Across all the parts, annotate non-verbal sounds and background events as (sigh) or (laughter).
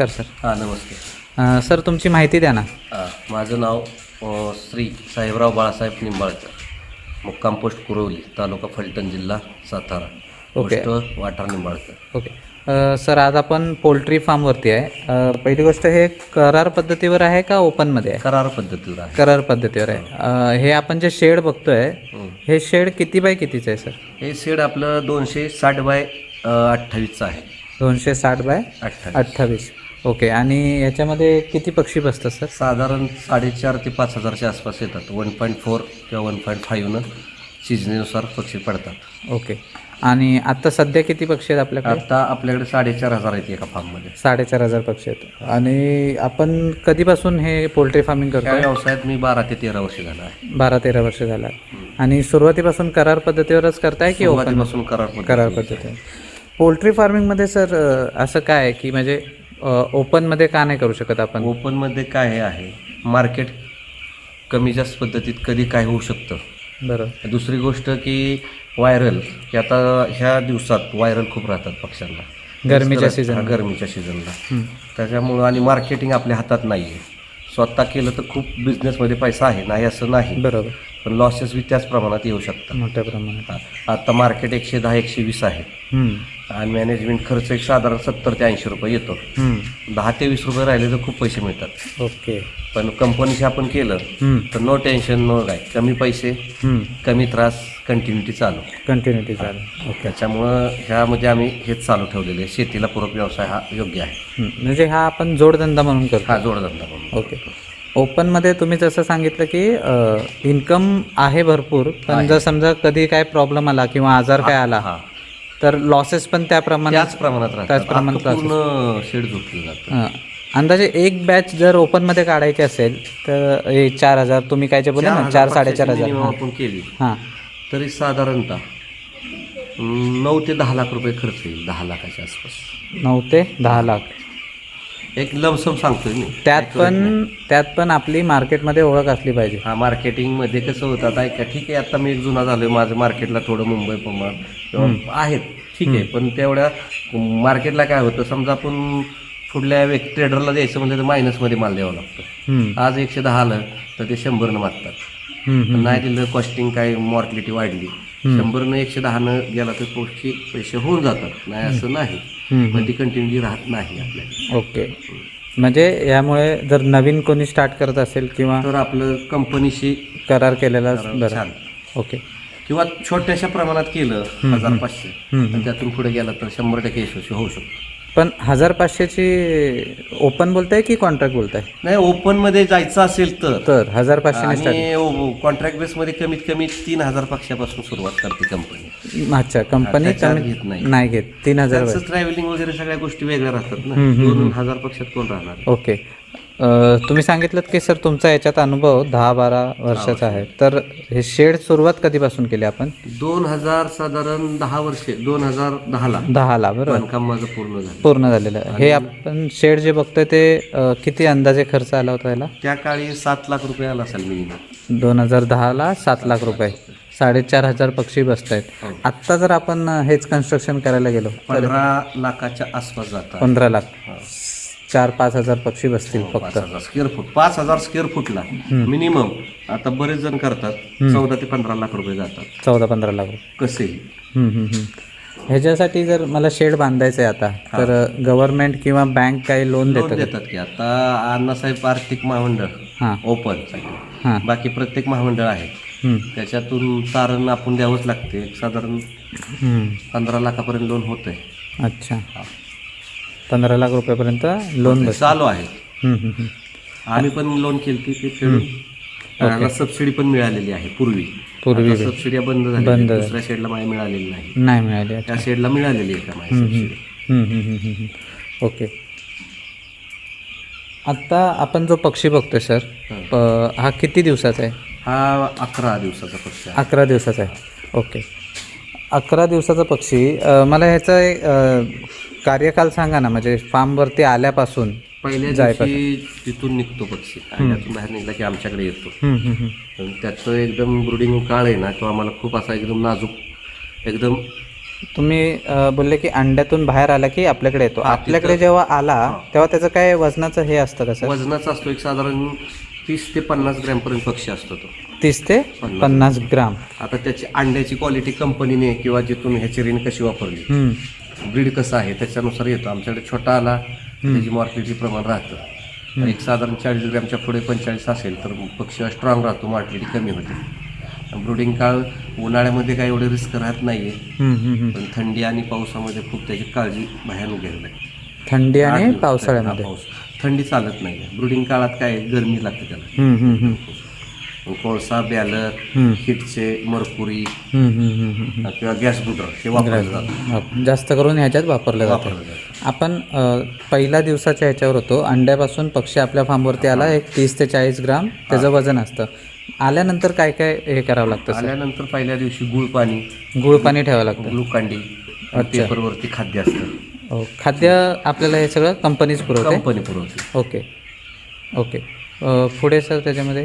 नमस्कार सर. हां नमस्ते अ, सर तुमची माहिती द्या ना. हां माझं नाव अ, श्री साहेबराव बाळासाहेब निंबाळकर मुक्काम पोस्ट कुरवली तालुका फलटण जिल्हा सातारा. ओके. पोस्ट वाठार निंबाळकर. ओके. अ, सर आज आपण पोल्ट्री फार्मवरती आहे. अ, पहिली गोष्ट हे करार पद्धतीवर आहे का ओपनमध्ये आहे? करार पद्धतीवर आहे. करार पद्धतीवर आहे. अ, हे आपण जे शेड बघतोय हं. हे शेड किती बाय कितीचं आहे सर? हे शेड आपलं दोनशे साठ बाय अ, अठ्ठावीसचं आहे. दोनशे साठ बाय अठ्ठावीस. अठ्ठावीस. ओके आणि याच्यामध्ये किती पक्षी बसतात सर? साधारण साडेचार ते पाच हजारच्या आसपास येतात. वन पॉईंट फोर किंवा वन पॉईंट फाईव्हनं सिजनीनुसार पक्षी पडतात. ओके आणि आत्ता सध्या किती पक्षी आहेत आपल्याकडे? आता आपल्याकडे साडेचार हजार आहेत एका फार्ममध्ये साडेचार हजार पक्षी आहेत. आणि आपण कधीपासून हे पोल्ट्री फार्मिंग करतो? व्यवसायात मी बारा ते तेरा वर्ष झाला आहे. बारा तेरा वर्ष झाला आणि सुरुवातीपासून करार पद्धतीवरच करताय की ओपन सुरुवातीपासून करार पद्धती करार पद्धती पोल्ट्री फार्मिंगमध्ये सर अ, असं काय आहे की म्हणजे ओपनमध्ये का नाही करू शकत आपण? ओपनमध्ये काय हे आहे? मार्केट कमी जास्त पद्धतीत कधी काय होऊ शकतं? बरोबर दुसरी गोष्ट की व्हायरल की आता ह्या दिवसात व्हायरल खूप राहतात पक्ष्यांना. गरमीच्या सीझन गरमीच्या सीझनला त्याच्यामुळं आणि मार्केटिंग आपल्या हातात नाही आहे स्वतः केलं तर खूप बिझनेसमध्ये पैसा आहे. नाही असं नाही. बरोबर. पण लॉसेस बी त्याच प्रमाणात येऊ शकतात. मोठ्या प्रमाणात. आता मार्केट एकशे दहा एकशे वीस आहे. हम्म, आणि मॅनेजमेंट खर्च एक साधारण सत्तर ते ऐंशी रुपये येतो. हम्म. दहा ते वीस रुपये राहिले तर खूप पैसे मिळतात. ओके. पण कंपनीशी आपण केलं हम्म, तर नो टेन्शन नो काय. कमी पैसे हम्म. कमी त्रास कंटिन्युटी चालू. कंटिन्युटी चालेल ओके त्याच्यामुळं ह्यामध्ये आम्ही हेच चालू ठेवलेले आहे. शेतीला पूरक व्यवसाय हा योग्य आहे. हम्म, म्हणजे हा आपण जोडधंदा म्हणून करतो. हा जोडधंदा म्हणून ओके ओपनमध्ये तुम्ही जसं सांगितलं की इन्कम आहे भरपूर पण जर समजा कधी काय प्रॉब्लेम आला किंवा आजार काय आला हा. तर लॉसेस पण त्या प्रमाणात त्याच प्रमाणात राहतात. त्याच प्रमाणात अख्खं पूर्ण शेड झोपलं जातं. अंदाजे एक बॅच जर ओपनमध्ये काढायची असेल तर हे चार हजार तुम्ही काय जे बोलले ना चार साडेचार हजार. आपण केली. हां. तरी साधारणतः नऊ ते दहा लाख रुपये खर्च येईल दहा लाखाच्या आसपास. नऊ ते दहा लाख. एक लमसम सांगतोय मी. त्यात पण त्यात पण आपली मार्केटमध्ये ओळख असली पाहिजे. हा मार्केटिंगमध्ये कसं होतं आता ऐका ठीक आहे आता मी एक जुना झालोय माझं मार्केटला थोडं मुंबई प्रमाण किंवा आहेत ठीक आहे पण तेवढ्या मार्केटला काय होतं समजा आपण पुढल्या व्यक्ती ट्रेडरला द्यायचं म्हणजे तर मायनसमध्ये माल द्यावा लागतो. हम्म, आज एकशे दहा आलं तर ते शंभरनं मागतात. हम्म, पण हम्म, नाही दिलं कॉस्टिंग काय मॉर्टिलिटी वाढली. शंभरनं एकशे दहानं गेला तर पोस्टचे पैसे होऊन जातात. नाही असं नाही. पण ती कंटिन्युटी राहत नाही आपल्याला ओके. म्हणजे यामुळे जर नवीन कोणी स्टार्ट करत असेल किंवा तर आपलं कंपनीशी करार केलेला छान. ओके. किंवा छोट्याशा प्रमाणात केलं हजार पाचशे त्यातून पुढे गेला तर शंभर टक्के यशस्वी होऊ शकतो. पण हजार पाचशेची ओपन बोलताय की कॉन्ट्रॅक्ट बोलताय? नाही ओपनमध्ये जायचं असेल तर. तर हजार आणि कॉन्ट्रॅक्ट बेस मध्ये कमीत कमी तीन हजार पक्षापासून सुरुवात करते कंपनी अच्छा कंपनी कमी घेत नाही. नाही घेत. तीन हजार त्यांचं ट्रॅव्हलिंग वगैरे सगळ्या गोष्टी वेगळ्या राहतात ना. दोन हजार पक्षात कोण राहणार? ओके तुम्ही सांगितलं की सर तुमचा याच्यात अनुभव दहा बारा वर्षाचा आहे. तर हे शेड सुरुवात कधीपासून केली आपण? दोन हजार साधारण दहा वर्षे दोन हजार दहाला. दहाला बरोबर. बांधकाम माझं पूर्ण झालं. पूर्ण झालेलं. आहे हे आपण शेड जे बघतोय ते अ, किती अंदाजे खर्च आला होता याला? त्या काळी सात लाख रुपये आला असेल मिनिमम दोन हजार दहाला सात लाख रुपये. साडेचार हजार पक्षी बसत आहेत आत्ता जर आपण अ, हेच कन्स्ट्रक्शन करायला गेलो पंधरा लाखाच्या आसपास पंधरा लाख. चार पाच हजार पक्षी बसतील फक्त. पाच हजार स्क्वेअर फूट पाच हजार स्क्वेअर फूटला मिनिमम आता बरेच जण करतात. चौदा ते पंधरा लाख रुपये जातात. चौदा पंधरा लाख रुपये. कसेही. हम्म, हम्म, हम्म. ह्याच्यासाठी जर मला शेड बांधायचं आहे आता तर गव्हर्नमेंट किंवा बँक काही लोन लोन देतं देतात की. आता अण्णासाहेब आर्थिक महामंडळ हां. ओपन हां. बाकी प्रत्येक महामंडळ आहे. हम्म, त्याच्यातून तारण आपण द्यावंच लागते. एक साधारण हम्म. पंधरा लाखापर्यंत लोन होत आहे अच्छा पंधरा लाख रुपयापर्यंत लोन बस चालू आहे. हम्म, हम्म, हम्म. आम्ही पण लोन केली ते फेडून सबसिडी पण मिळालेली आहे पूर्वी. पूर्वी सबसिडी बंद झाली दुसऱ्या शेडला माझ्या मिळालेली नाही. नाही मिळाली अच्छा. त्या शेडला मिळालेली आहे का माझी सबसिडी हम्म, हम्म, हम्म, हम्म, हम्म. ओके. आत्ता आपण जो पक्षी बघतोय सर प- हा किती दिवसाचा आहे? हा अकरा दिवसाचा पक्ष आहे. अकरा दिवसाचा आहे. ओके. अकरा दिवसाचा पक्षी अ, मला ह्याचा एक अ, कार्यकाल सांगा ना म्हणजे फार्मवरती आल्यापासून पहिल्या दिवशी तिथून निघतो पक्षी. आणि त्यातून बाहेर निघला की आमच्याकडे येतो. हम्म, हम्म, हम्म. पण त्याचं एकदम ब्रुडिंग काळ आहे ना तो आम्हाला खूप असा एकदम नाजूक एकदम तुम्ही अ, बोलले की अंड्यातून बाहेर आला की आपल्याकडे येतो. आपल्याकडे जेव्हा आला तेव्हा त्याचं काय वजनाचं हे असतं का सर? वजनाचा असतो एक साधारण तीस ते पन्नास ग्रॅम पर्यंत पक्षी असतो तो. तीस ते पन्नास. ग्राम. आता त्याची अंड्याची क्वालिटी कंपनीने किंवा जिथून ह्याची रेन कशी वापरली? हम्म. ब्रीड कसं आहे त्याच्यानुसार येतो. आमच्याकडे छोटा आला त्याची मॉर्टिलिटी प्रमाण राहतं. एक साधारण चाळीस ग्रॅमच्या पुढे पंचेचाळीस असेल तर पक्षी स्ट्रॉंग राहतो मॉर्टिलिटी कमी होते. ब्रुडिंग काळ उन्हाळ्यामध्ये काय एवढे रिस्क राहत नाहीये. पण थंडी आणि पावसामध्ये खूप त्याची काळजी भयानक घ्यावी लागते. थंडी आणि पावसाळ्यामध्ये. पाऊस. थंडी चालत नाही ब्रुडिंग काळात काय गरमी लागते त्याला. कोळसा बॅलर. हिटचे मरकुरी. किंवा गॅस बुटर हे वापरलं जास्त करून ह्याच्यात वापरलं जातं. आपण पहिल्या दिवसाच्या ह्याच्यावर होतो. अंड्यापासून पक्षी आपल्या फार्मवरती आला एक तीस ते चाळीस ग्राम त्याचं वजन असतं. आल्यानंतर काय काय हे करावं लागतं आल्यानंतर पहिल्या दिवशी गुळ पाणी. गुळ पाणी ठेवावं लागतं. ग्लुकांडी पेपरवरती खाद्य असतं. हो, खाद्य आपल्याला हे सगळं कंपनीच पुरवते? कंपनी पुरवते. ओके. ओके. पुढे सर त्याच्यामध्ये?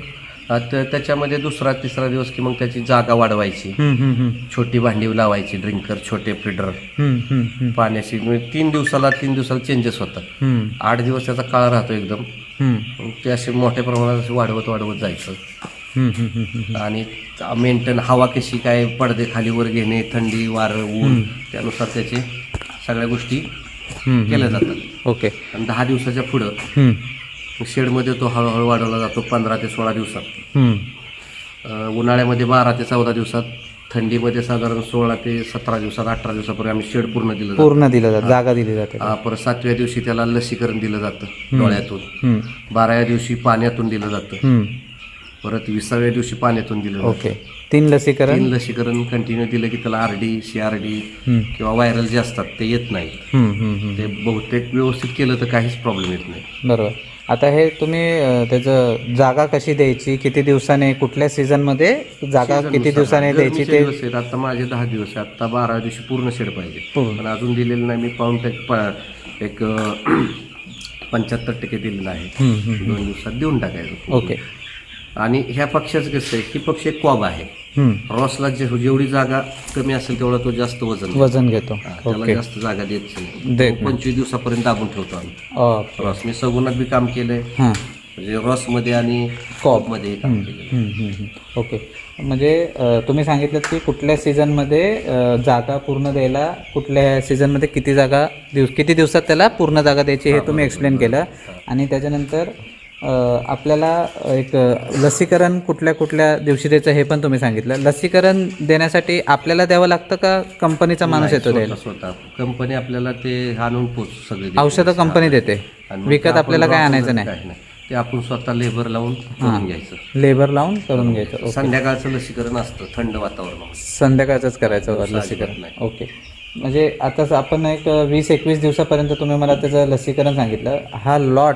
आता त्याच्यामध्ये दुसरा तिसरा दिवस की मग त्याची जागा वाढवायची. छोटी भांडी लावायची ड्रिंकर छोटे फिडर. पाण्याची म्हणजे तीन दिवसाला तीन दिवसाला चेंजेस होतात. आठ दिवस त्याचा काळ राहतो एकदम. ते असे मोठ्या प्रमाणात असे वाढवत वाढवत जायचं. आणि मेंटेन हवा कशी काय पडदे खाली वर घेणे थंडी वारं ऊन त्यानुसार त्याचे सगळ्या गोष्टी केल्या जातात. ओके. आणि दहा दिवसाच्या पुढं शेडमध्ये तो हळूहळू वाढवला जातो पंधरा ते सोळा दिवसात. अं, उन्हाळ्यामध्ये बारा ते चौदा दिवसात थंडीमध्ये साधारण सोळा ते सतरा दिवसात अठरा दिवसापूर्वी आम्ही शेड पूर्ण दिलं जातं. पूर्ण दिलं जातं जागा दिली जाते. परत सातव्या दिवशी त्याला लसीकरण दिलं जातं डोळ्यातून. हम्म, बाराव्या दिवशी पाण्यातून दिलं जातं. हम्म. परत विसाव्या दिवशी पाण्यातून दिलं ओके. तीन लसीकरण? तीन लसीकरण कंटिन्यू दिलं की त्याला R D C R D hmm, किंवा व्हायरल जे असतात ते येत नाही. हम्म, हम्म, हम्म. ते बहुतेक व्यवस्थित केलं तर काहीच प्रॉब्लेम येत नाही. बरोबर. आता हे तुम्ही अ, त्याचं जागा कशी द्यायची? किती दिवसाने कुठल्या सीझनमध्ये जागा किती दिवसाने द्यायची ते? दिवस आहेत. आता माझे दहा दिवस आहे आता बारा दिवशी पूर्ण शेड पाहिजे. पूर्ण. पण अजून दिलेलं नाही. मी पाऊन टक्के प- एक (clears throat) पंच्याहत्तर टक्के दिलेलं आहे. हम्म, हम्म. दोन दिवसात देऊन टाकायचं. ओके. आणि ह्या पक्षाचं कसं आहे ही पक्ष एक कॉब आहे. रॉसला जे जेवढी जागा कमी असेल तेवढा तो जास्त वजन. वजन घेतो. हा, त्याला ओके. जास्त जागा देत नाही. पंचवीस दिवसापर्यंत दाबून ठेवतो आम्ही. ओके. रॉस मी सगुणात बी काम केलंय. हां म्हणजे रॉसमध्ये आणि कॉब. मध्ये काम केलं हम्म, हम्म, हम्म. ओके. म्हणजे अ, तुम्ही सांगितलं की कुठल्या सीझनमध्ये अ, जागा पूर्ण द्यायला कुठल्या सीझनमध्ये किती जागा दिवस किती दिवसात त्याला पूर्ण जागा द्यायची हे तुम्ही एक्सप्लेन केलं. आणि त्याच्यानंतर आपल्याला एक लसीकरण कुठल्या कुठल्या दिवशी द्यायचं हे पण तुम्ही सांगितलं. लसीकरण देण्यासाठी आपल्याला द्यावं लागतं का कंपनीचा माणूस येतो द्यायला? स्वतः. कंपनी आपल्याला ते आणून पोच सगळे. औषधं कंपनी देते. विकत आपल्याला काय आणायचं नाही. ते आपण स्वतः लेबर लावून करून घ्यायचं. लेबर लावून करून घ्यायचं. संध्याकाळचं लसीकरण असतं थंड वातावरणामध्ये. संध्याकाळचंच करायचं लसीकरण. ओके. म्हणजे आता स- आपण एक वीस एकवीस दिवसापर्यंत तुम्ही मला त्याचं लसीकरण सांगितलं. हा लॉट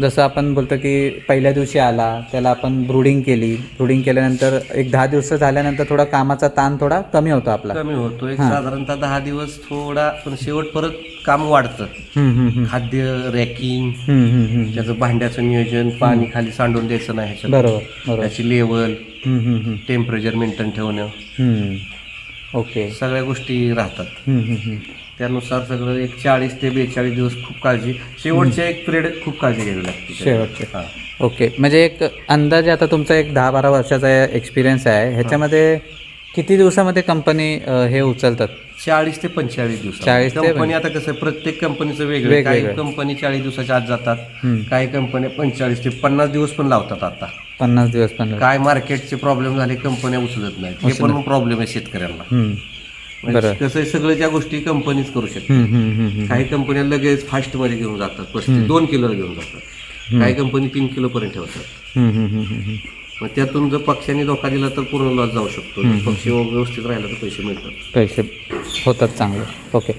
जसं आपण बोलतो की पहिल्या दिवशी आला त्याला आपण ब्रुडिंग केली. ब्रुडिंग केल्यानंतर एक दहा दिवस झाल्यानंतर थोडा कामाचा ताण थोडा कमी होतो आपला. कमी होतो. एक साधारणतः दहा दिवस थोडा पण शेवट परत काम वाढतं. हम्म, हम्म, हम्म. खाद्य रॅकिंग हम्म, हम्म, हम्म. त्याचं भांड्याचं नियोजन पाणी खाली सांडून द्यायचं नाही ह्याच्यात. बरोबर बरोबर. त्याची लेवल हम्म, हम्म, हम्म. टेम्परेचर मेंटेन ठेवणं. हम्म. ओके. सगळ्या गोष्टी राहतात. हम्म, हम्म, हम्म. त्यानुसार सगळं एक चाळीस ते बेचाळीस दिवस खूप काळजी. शेवटचे एक पिरियड खूप काळजी घ्यावी लागते. शेवटचे हा. ओके. म्हणजे एक अंदाजे आता तुमचा एक दहा बारा वर्षाचा एक्सपिरियन्स आहे. ह्याच्यामध्ये किती दिवसामध्ये कंपनी हे उचलतात? चाळीस ते पंचेचाळीस दिवस 40 ते कंपनी आता कसं प्रत्येक कंपनीचं वेगळं. काही कंपनी चाळीस दिवसाच्या आत जातात. काही कंपन्या पंचेचाळीस ते पन्नास दिवस पण लावतात आता. पन्नास दिवस पन्नास काय मार्केटचे प्रॉब्लेम झाले कंपन्या उचलत नाहीत. हे पण प्रॉब्लेम आहे शेतकऱ्यांना. म्हणजे कसं सगळं ज्या गोष्टी कंपनीच करू शकते हम्म, हम्म, हम्म, हम्म. काही कंपन्या लगेच फास्टमध्ये घेऊन जातात पस्तीस दोन किलोला घेऊन जातात. काही कंपनी तीन किलो पर्यंत ठेवतात. मग त्यातून जर पक्ष्यांनी धोका दिला तर पूर्ण लॉस जाऊ शकतो. पक्षी व्यवस्थित राहिला तर पैसे मिळतात. पैसे होतात चांगले. ओके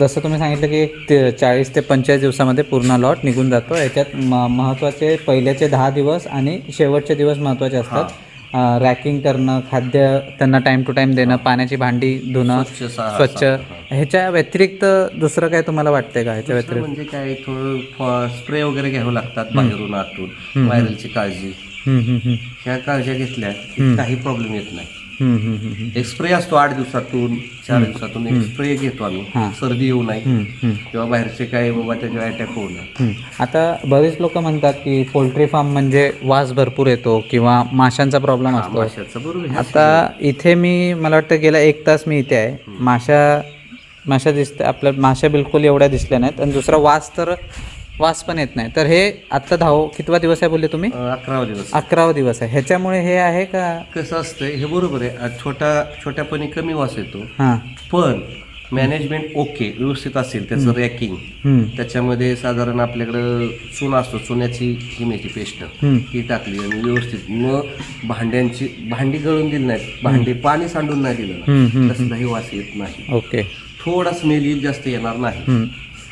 जसं तुम्ही सांगितलं की ते चाळीस ते पंचेचाळीस दिवसामध्ये पूर्ण लॉट निघून जातो. याच्यात महत्त्वाचे पहिल्याचे दहा दिवस आणि शेवटचे दिवस महत्त्वाचे असतात. रॅकिंग करणं खाद्य त्यांना टाईम टू टाईम देणं पाण्याची भांडी धुणं स्वच्छ ह्याच्या व्यतिरिक्त दुसरं काय तुम्हाला वाटतंय का ह्याच्या दुसरं म्हणजे काय थोडं स्प्रे वगैरे घ्यावं लागतात बाहेरून आतून. व्हायरलची काळजी. ह्या काळज्या घेतल्या काही प्रॉब्लेम येत नाही. एक स्प्रे असतो आठ दिवसातून चार दिवसातून एक स्प्रे घेतो आम्ही. सर्दी येऊ नये. किंवा बाहेरचे काय बाबा त्याच्यावर अटॅक होऊ नये. आता बरेच लोक म्हणतात की पोल्ट्री फार्म म्हणजे वास भरपूर येतो किंवा माशांचा प्रॉब्लेम असतो. बरोबर आता इथे मी मला वाटतं गेला एक तास मी इथे आहे. माशा माशा दिसते आपल्या माशा बिलकुल एवढ्या दिसल्या नाहीत. आणि दुसरा वास तर वास पण येत नाही. तर हे आत्ता दहाव कितवा दिवस आहे बोलले तुम्ही? अकरावा दिवस अकरावा दिवस आहे. ह्याच्यामुळे हे आहे का? कसं असतंय हे बरोबर आहे. छोटा छोट्यापणी कमी वास येतो. हां. पण मॅनेजमेंट ओके व्यवस्थित असेल त्याचं रॅकिंग. त्याच्यामध्ये साधारण आपल्याकडं चून असतो चुन्याची हिमेची पेस्ट. हं. ती टाकली आणि व्यवस्थित. न भांड्यांची भांडी गळून दिली नाहीत. भांडी पाणी सांडून नाही दिलं. हं, हं, ना कसलाही वास येत नाही. ओके थोडा स्मेल येईल जास्त येणार नाही.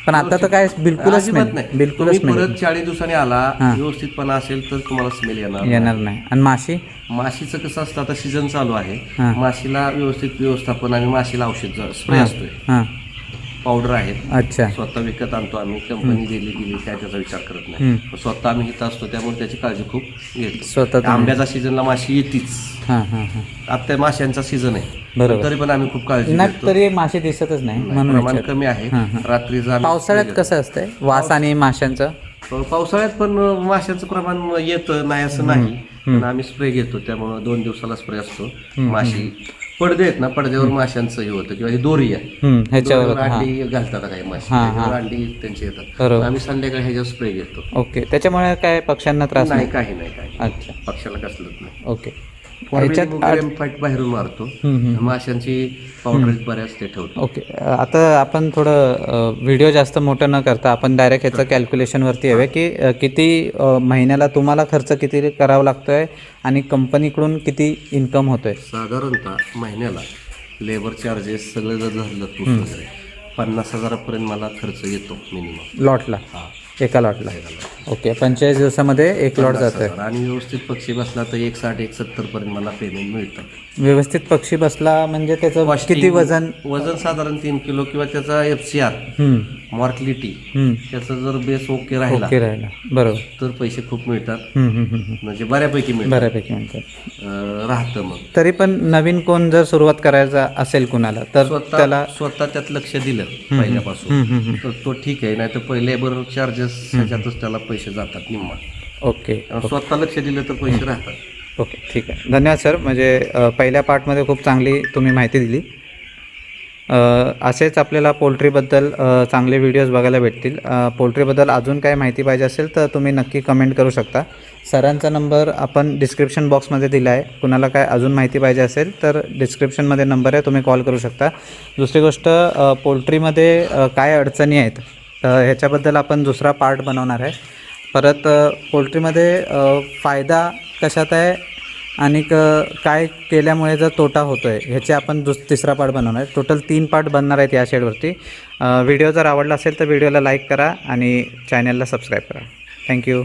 पण आता तर काय बिलकुलच अजिबात नाही. बिलकुलच तुम्ही परत चाळीस दिवसांनी आला. व्यवस्थितपणा असेल तर तुम्हाला स्मेल येणार. येणार नाही. आणि माशी? माशीचं कसं असतं आता सीझन चालू आहे. माशीला व्यवस्थित व्यवस्थापन आणि माशीला औषध स्प्रे असतोय. पावडर आहेत अच्छा. स्वतः विकत आणतो आम्ही. कंपनी दिली दिली काय त्याचा विचार करत नाही. स्वतः आम्ही इथं असतो त्यामुळे त्याची काळजी खूप घेतो. स्वतः तुम्ही- आंब्याचा सीझनला माशी येतीच. हां हां हां. आता माशांचा सीझन आहे. बरोबर. तरी पण आम्ही खूप काळजी नाही घेतो. तरी माशी दिसतच नाही म्हणून प्रमाण कमी आहे. हां, हां. रात्रीचं आम्ही पावसाळ्यात कसं असतंय? वास आणि माशांचं? पावसाळ्यात पण माशांचं प्रमाण येतं नाही असं नाही. पण आम्ही स्प्रे घेतो त्यामुळे दोन दिवसाला स्प्रे असतो. माशी पडदे आहेत ना पडद्यावर माशांचं हे होतं किंवा ही दोरी आहे. हं, ह्याच्यावर दोरीवर हां. अंडी घालतात काही माशी हां, त्याच्यावर अंडी त्यांची येतात. बरोबर. आम्ही संध्याकाळी ह्याच्यावर स्प्रे घेतो. ओके त्याच्यामुळे काय पक्ष्यांना त्रास नाही नाही? काही नाही काही अच्छा. पक्षाला कसलंच नाही. ओके. फाईट बाहेरून मारतो. माशांची पावडर बऱ्याच ते ठेवतो. ओके आता आपण थोडं व्हिडिओ जास्त मोठं न करता आपण डायरेक्ट ह्याचं कॅल्क्युलेशनवरती यावे की किती महिन्याला तुम्हाला खर्च किती करावा लागतोय आणि कंपनीकडून किती इन्कम होतोय? साधारणतः महिन्याला लेबर चार्जेस सगळं जर वगैरे पन्नास हजारापर्यंत मला खर्च येतो मिनिमम लॉटला एका लॉटला ओके पंचेचाळीस दिवसामध्ये एक लॉट जातोय. आणि व्यवस्थित पक्षी बसला तर एक साठ एक सत्तर पर्यंत मला पेमेंट मिळतं. व्यवस्थित पक्षी बसला म्हणजे त्याचं किती वजन? वजन साधारण तीन किलो किंवा त्याचा एफ सी आर मॉर्टिलिटी. त्याचा जर बेस ओके राहिला ओके राहिला. बरोबर. तर पैसे खूप मिळतात. म्हणजे बऱ्यापैकी मिळतात. बऱ्यापैकी म्हणतात अं, राहतं मग. तरी पण नवीन कोण जर सुरुवात करायचा असेल कुणाला तर त्याला स्वतः त्यात लक्ष दिलं पहिल्यापासून. तर तो ठीक आहे नाही तर पहिले लेबर चार्जेस ह्याच्यातच त्याला पैसे जातात निम्मा. ओके. स्वतः लक्ष दिलं तर पैसे राहतात. ओके ठीक आहे. धन्यवाद सर. म्हणजे पहिल्या पार्टमध्ये खूप चांगली तुम्ही माहिती दिली. असेच आपल्याला पोल्ट्रीबद्दल चांगले व्हिडिओज बघायला भेटतील. पोल्ट्रीबद्दल अजून काय माहिती पाहिजे असेल तर तुम्ही नक्की कमेंट करू शकता. सरांचा नंबर आपण डिस्क्रिप्शन बॉक्समध्ये दिला आहे. कुणाला काय अजून माहिती पाहिजे असेल तर डिस्क्रिप्शनमध्ये नंबर आहे तुम्ही कॉल करू शकता. दुसरी गोष्ट पोल्ट्रीमध्ये काय अडचणी आहेत ह्याच्याबद्दल आपण दुसरा पार्ट बनवणार आहे. परत पोल्ट्रीमध्ये फायदा कशात आहे आणि क- काय केल्यामुळे जर तोटा होतो आहे ह्याचे आपण दुस तिसरा पार्ट बनवणार आहे. टोटल तीन पार्ट बनणार आहेत या शेडवरती. व्हिडिओ जर आवडला असेल तर व्हिडिओला लाईक करा आणि चॅनलला सबस्क्राईब करा. थँक्यू